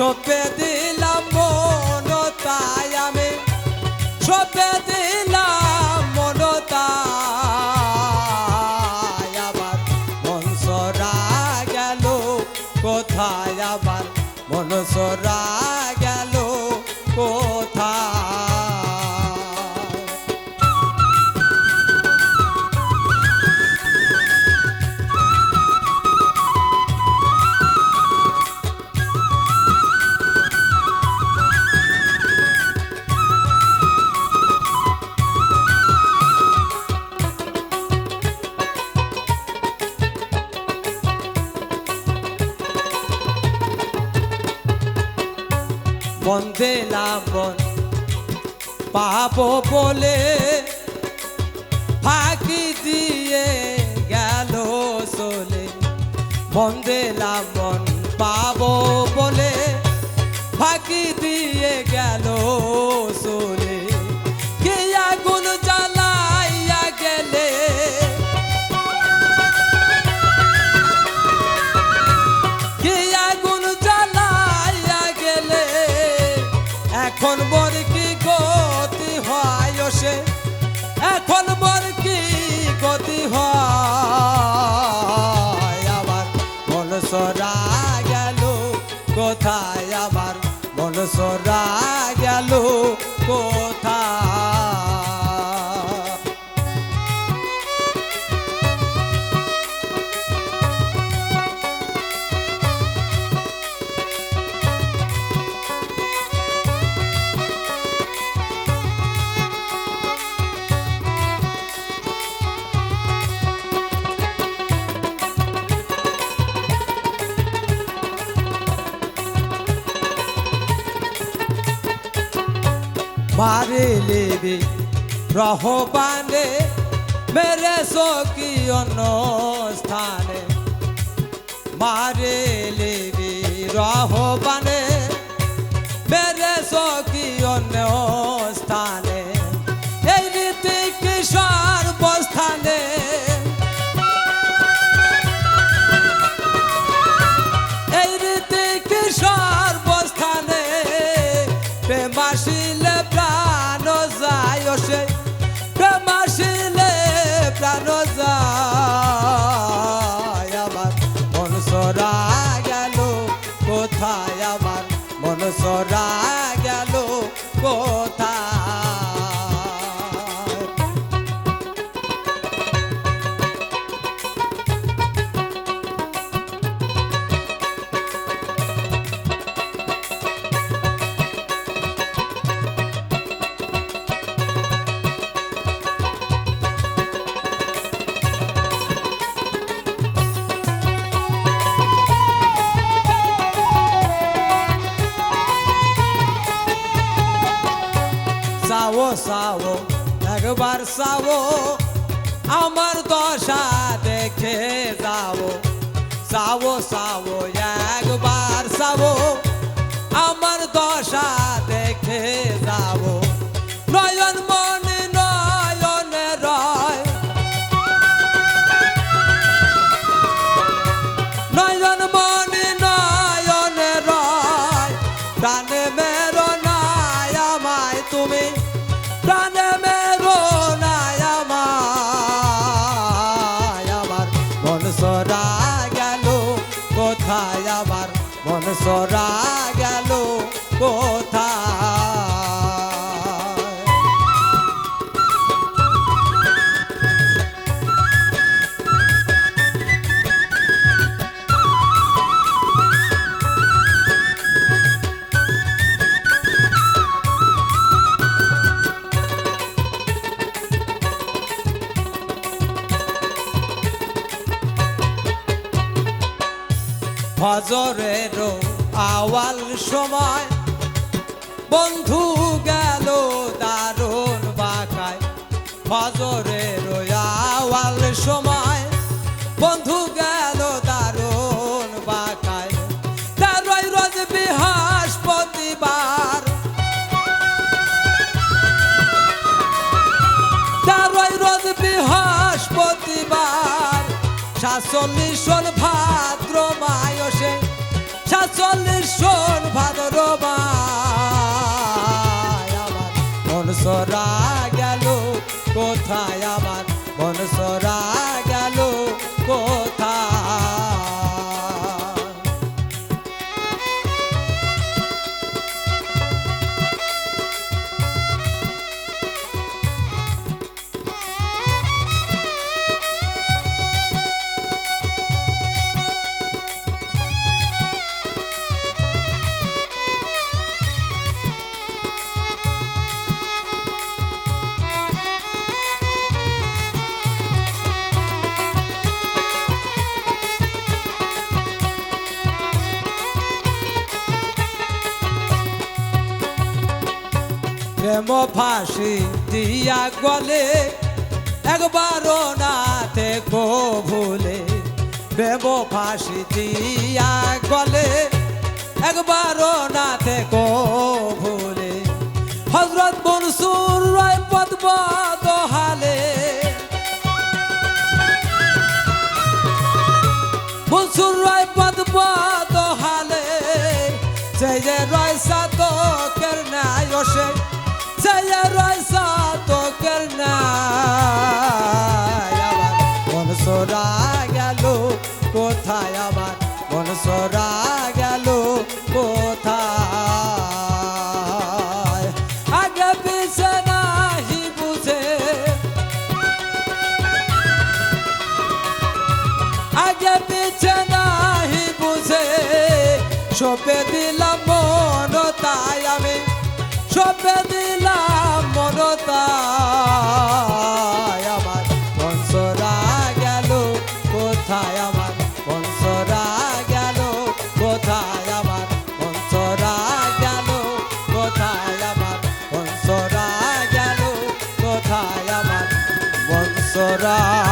সপে দিলাম মন তাই আমি। সপে দিলাম মন তাই আবার মন সরা গেল কোথায় আবার মন সরা মন দিলাম পাপ বলে ফাঁকি দিয়ে গেল চলে বন্দে দিলাম মারে লেবে রহবানে মেরে সকি অন্য স্থানে। মারে লেবে রহবানে মেরে rosa. সাও একবার সাও আমার দশা দেখে যাও। সাও সাও সরা গেল কোথায়? ফজরের আওয়াল সময়। বন্ধু গেল দারুণ বাঁকায়। ফজরের আওয়াল সময়। বন্ধু গেল দারুণ বাঁকায়। তেরোই রোজ বৃহস্পতিবার। তেরোই রোজ বৃহস্পতিবার। সাতচল্লিশ ভাদ্র মায়সে সাতচল্লিশ সন ভাদর আমার। মনসরা গেল কোথায় আমার? মন প্রেম ফাঁসি দিয়া গলে একবারও না থেকো ভুলে প্রেম ফাঁসি দিয়া গলে একবারও না থেকো ভুলে হজরত মনসুর রায় পদ্ম দোহালে মনসুর রায় পদ্ম দোহালে সেই যে রয়সা তো কেরনায় সে মন সরা গেল, কোথায় আমার মন সরা গেল, কোথায়? আগে পিছে নাহি বুঝে। আগে পিছে নাহি বুঝে। সপে দিলাম মন, তাই আমি সপে বংশরা